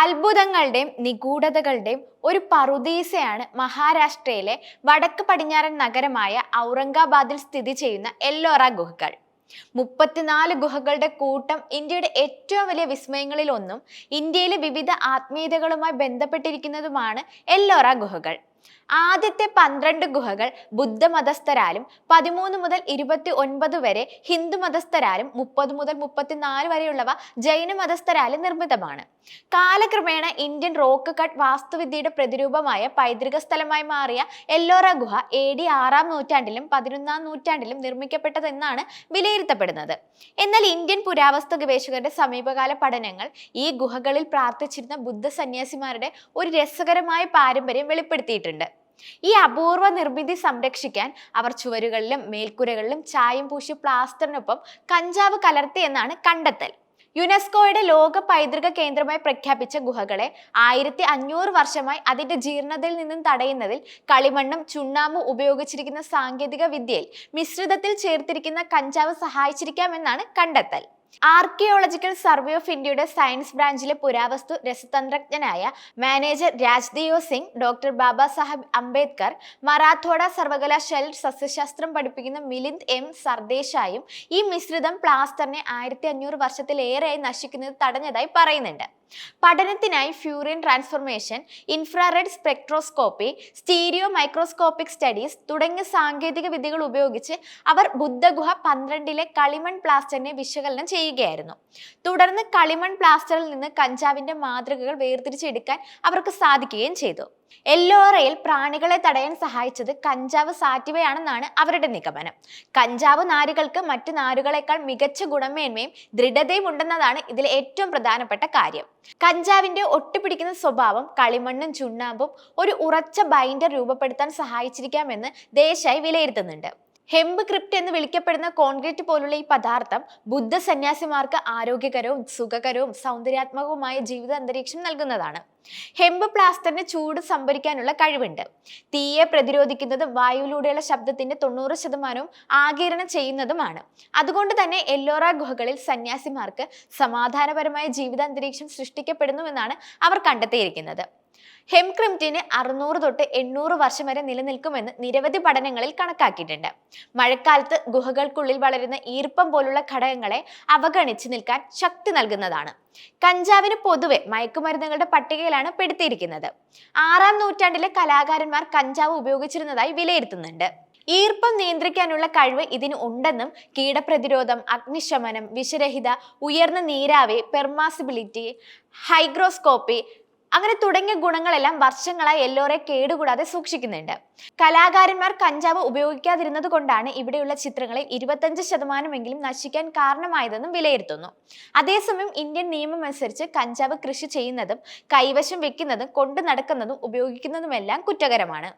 അത്ഭുതങ്ങളുടെയും നിഗൂഢതകളുടെയും ഒരു പറുദീസയാണ് മഹാരാഷ്ട്രയിലെ വടക്ക് പടിഞ്ഞാറൻ നഗരമായ ഔറംഗാബാദിൽ സ്ഥിതി ചെയ്യുന്ന എല്ലോറ ഗുഹകൾ. മുപ്പത്തിനാല് ഗുഹകളുടെ കൂട്ടം ഇന്ത്യയുടെ ഏറ്റവും വലിയ വിസ്മയങ്ങളിൽ ഒന്നും ഇന്ത്യയിലെ വിവിധ ആത്മീയതകളുമായി ബന്ധപ്പെട്ടിരിക്കുന്നതുമാണ് എല്ലോറ ഗുഹകൾ. ആദ്യത്തെ പന്ത്രണ്ട് ഗുഹകൾ ബുദ്ധമതസ്ഥരാലും പതിമൂന്ന് മുതൽ ഇരുപത്തി ഒൻപത് വരെ ഹിന്ദു മതസ്ഥരാലും മുപ്പത് മുതൽ മുപ്പത്തിനാല് വരെയുള്ളവ ജൈന മതസ്ഥരാലും നിർമ്മിതമാണ്. കാലക്രമേണ ഇന്ത്യൻ റോക്ക് കട്ട് വാസ്തുവിദ്യയുടെ പ്രതിരൂപമായ പൈതൃക സ്ഥലമായി മാറിയ എല്ലോറ ഗുഹ എ ഡി ആറാം നൂറ്റാണ്ടിലും പതിനൊന്നാം നൂറ്റാണ്ടിലും നിർമ്മിക്കപ്പെട്ടതെന്നാണ് വിലയിരുത്തപ്പെടുന്നത്. എന്നാൽ ഇന്ത്യൻ പുരാവസ്തു ഗവേഷകരുടെ സമീപകാല പഠനങ്ങൾ ഈ ഗുഹകളിൽ പ്രാർത്ഥിച്ചിരുന്ന ബുദ്ധ സന്യാസിമാരുടെ ഒരു രസകരമായ പാരമ്പര്യം വെളിപ്പെടുത്തിയിട്ടുണ്ട്. ഈ അപൂർവ നിർമ്മിതി സംരക്ഷിക്കാൻ അവർ ചുവരുകളിലും മേൽക്കൂരകളിലും ചായം പൂശി പ്ലാസ്റ്ററിനൊപ്പം കഞ്ചാവ് കലർത്തി എന്നാണ് കണ്ടെത്തൽ. യുനെസ്കോയുടെ ലോക പൈതൃക കേന്ദ്രമായി പ്രഖ്യാപിച്ച ഗുഹകളെ ആയിരത്തി അഞ്ഞൂറ് വർഷമായി അതിന്റെ ജീർണതയിൽ നിന്നും തടയുന്നതിൽ കളിമണ്ണും ചുണ്ണാമ്പും ഉപയോഗിച്ചിരിക്കുന്ന സാങ്കേതിക വിദ്യയിൽ മിശ്രിതത്തിൽ ചേർത്തിരിക്കുന്ന കഞ്ചാവ് സഹായിച്ചിരിക്കാമെന്നാണ് കണ്ടെത്തൽ. ആർക്കിയോളജിക്കൽ സർവേ ഓഫ് ഇന്ത്യയുടെ സയൻസ് ബ്രാഞ്ചിലെ പുരാവസ്തു രസതന്ത്രജ്ഞനായ മാനേജർ രാജ്ദിയോ സിംഗ് ഡോക്ടർ ബാബാ സാഹബ് അംബേദ്കർ മറാത്തോഡ സർവകലാശാലയിൽ സസ്യശാസ്ത്രം പഠിപ്പിക്കുന്ന മിലിന്ദ് എം സർദേശായും ഈ മിശ്രിതം പ്ലാസ്റ്ററിനെ ആയിരത്തി അഞ്ഞൂറ് വർഷത്തിലേറെയായി നശിക്കുന്നത് തടഞ്ഞതായി പറയുന്നുണ്ട്. പഠനത്തിനായി Fourier transformation infrared spectroscopy stereo microscopic studies തുടങ്ങിയ സാങ്കേതിക വിദ്യകൾ ഉപയോഗിച്ച് അവർ ബുദ്ധഗുഹ പന്ത്രണ്ടിലെ കളിമൺ പ്ലാസ്റ്ററിനെ വിശകലനം ചെയ്യുകയായിരുന്നു. തുടർന്ന് കളിമൺ പ്ലാസ്റ്ററിൽ നിന്ന് കഞ്ചാവിന്റെ മാതൃകകൾ വേർതിരിച്ചെടുക്കാൻ അവർക്ക് സാധിക്കുകയും ചെയ്തു. എല്ലോറയിൽ പ്രാണികളെ തടയാൻ സഹായിച്ചത് കഞ്ചാവ് സാറ്റിവയാണെന്നാണ് അവരുടെ നിഗമനം. കഞ്ചാവ് നാരുകൾക്ക് മറ്റു നാരുകളെക്കാൾ മികച്ച ഗുണമേന്മയും ദൃഢതയും ഉണ്ടെന്നതാണ് ഇതിലെ ഏറ്റവും പ്രധാനപ്പെട്ട കാര്യം. കഞ്ചാവിന്റെ ഒട്ടിപ്പിടിക്കുന്ന സ്വഭാവം കളിമണ്ണും ചുണ്ണാമ്പും ഒരു ഉറച്ച ബൈൻഡർ രൂപപ്പെടുത്താൻ സഹായിച്ചിരിക്കാമെന്ന് ദേശായി വിലയിരുത്തുന്നുണ്ട്. ഹെമ്പ് ക്രിപ്റ്റ് എന്ന് വിളിക്കപ്പെടുന്ന കോൺക്രീറ്റ് പോലുള്ള ഈ പദാർത്ഥം ബുദ്ധ സന്യാസിമാർക്ക് ആരോഗ്യകരവും സുഖകരവും സൗന്ദര്യാത്മകവുമായ ജീവിത അന്തരീക്ഷം നൽകുന്നതാണ്. ഹെമ്പ് പ്ലാസ്റ്ററിന് ചൂട് സംഭരിക്കാനുള്ള കഴിവുണ്ട്. തീയെ പ്രതിരോധിക്കുന്നത് വായുവിലൂടെയുള്ള ശബ്ദത്തിന്റെ തൊണ്ണൂറ് ശതമാനവും ആകിരണം ചെയ്യുന്നതുമാണ്. അതുകൊണ്ട് തന്നെ എല്ലോറ ഗുഹകളിൽ സന്യാസിമാർക്ക് സമാധാനപരമായ ജീവിതാന്തരീക്ഷം സൃഷ്ടിക്കപ്പെടുന്നുവെന്നാണ് അവർ കണ്ടെത്തിയിരിക്കുന്നത്. ഹെംക്രിംറ്റിന് അറുന്നൂറ് തൊട്ട് എണ്ണൂറ് വർഷം വരെ നിലനിൽക്കുമെന്ന് നിരവധി പഠനങ്ങളിൽ കണക്കാക്കിയിട്ടുണ്ട്. മഴക്കാലത്ത് ഗുഹകൾക്കുള്ളിൽ വളരുന്ന ഈർപ്പം പോലുള്ള ഘടകങ്ങളെ അവഗണിച്ച് നിൽക്കാൻ ശക്തി നൽകുന്നതാണ്. കഞ്ചാവിന് പൊതുവെ മയക്കുമരുന്നുകളുടെ പട്ടികയിലാണ് പെടുത്തിയിരിക്കുന്നത്. ആറാം നൂറ്റാണ്ടിലെ കലാകാരന്മാർ കഞ്ചാവ് ഉപയോഗിച്ചിരുന്നതായി വിലയിരുത്തുന്നുണ്ട്. ഈർപ്പം നിയന്ത്രിക്കാനുള്ള കഴിവ് ഇതിന് ഉണ്ടെന്നും കീടപ്രതിരോധം അഗ്നിശമനം വിഷരഹിത ഉയർന്ന നീരാവി പെർമാസിബിലിറ്റി ഹൈഗ്രോസ്കോപ്പി അങ്ങനെ തുടങ്ങിയ ഗുണങ്ങളെല്ലാം വർഷങ്ങളായി എല്ലോറെ കേടുകൂടാതെ സൂക്ഷിക്കുന്നുണ്ട്. കലാകാരന്മാർ കഞ്ചാവ് ഉപയോഗിക്കാതിരുന്നത് കൊണ്ടാണ് ഇവിടെയുള്ള ചിത്രങ്ങളിൽ ഇരുപത്തഞ്ച് ശതമാനമെങ്കിലും നശിക്കാൻ കാരണമായതെന്നും വിലയിരുത്തുന്നു. അതേസമയം ഇന്ത്യൻ നിയമം അനുസരിച്ച് കഞ്ചാവ് കൃഷി ചെയ്യുന്നതും കൈവശം വെക്കുന്നതും കൊണ്ടു നടക്കുന്നതും ഉപയോഗിക്കുന്നതുമെല്ലാം കുറ്റകരമാണ്.